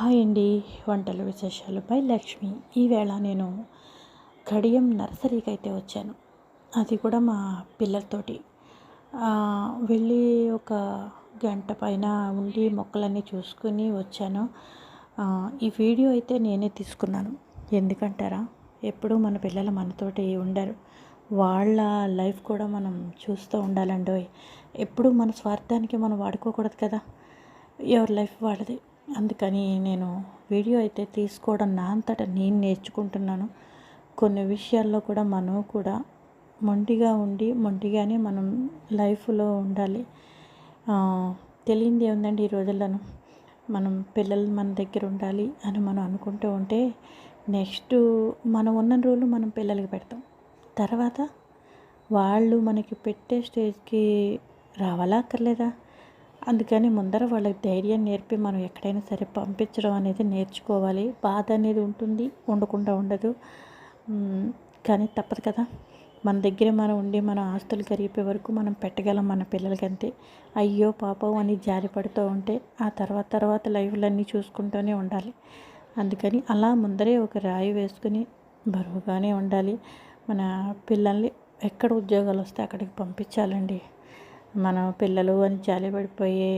Hi అండి. వంటల విశేషాలు బై లక్ష్మి ఈవేళ నేను కడియం నర్సరీకి అయితే వచ్చాను. అది కూడా మా పిల్లలతోటి. వెళ్ళి ఒక గంట పైన ఉండి మొక్కలన్నీ చూసుకుని వచ్చాను. ఈ వీడియో అయితే నేనే తీసుకున్నాను. ఎందుకంటారా? ఎప్పుడూ మన పిల్లలు మనతోటి ఉండరు. వాళ్ళ లైఫ్ కూడా మనం చూస్తూ ఉండాలండి ఎప్పుడూ మన స్వార్థానికి మనం వాడుకోకూడదు కదా? ఎవరి లైఫ్ వాళ్ళది? అందుకని నేను వీడియో అయితే తీసుకోవడం నా అంతటా నేను నేర్చుకుంటున్నాను. కొన్ని విషయాల్లో కూడా మనం కూడా మొండిగా ఉండి మొండిగానే మనం లైఫ్లో ఉండాలి. తెలియంది ఏముందండి ఈ రోజులను మనం పిల్లలు మన దగ్గర ఉండాలి అని మనం అనుకుంటూ ఉంటే నెక్స్ట్ మనం ఉన్న రోజులు మనం పిల్లలకి పెడతాం. తర్వాత వాళ్ళు మనకి పెట్టే స్టేజ్కి రావాలా అక్కర్లేదా? అందుకని ముందర వాళ్ళకి ధైర్యం నేర్పి మనం ఎక్కడైనా సరే పంపించడం అనేది నేర్చుకోవాలి. బాధ అనేది ఉంటుంది ఉండకుండా ఉండదు. కానీ తప్పదు కదా. మన దగ్గర మనం ఉండి మన ఆస్తులు కరిగిపోయే వరకు మనం పెట్టగలం మన పిల్లలకి అంతే అయ్యో పాపం అని జారిపడుతూ ఉంటే ఆ తర్వాత తర్వాత లైవ్లన్నీ చూసుకుంటూనే ఉండాలి. అందుకని అలా ముందరే ఒక రాయి వేసుకుని బరువుగానే ఉండాలి. మన పిల్లల్ని ఎక్కడ ఉద్యోగాలు వస్తే అక్కడికి పంపించాలండి. మనం పిల్లలు అని జాలి పడిపోయి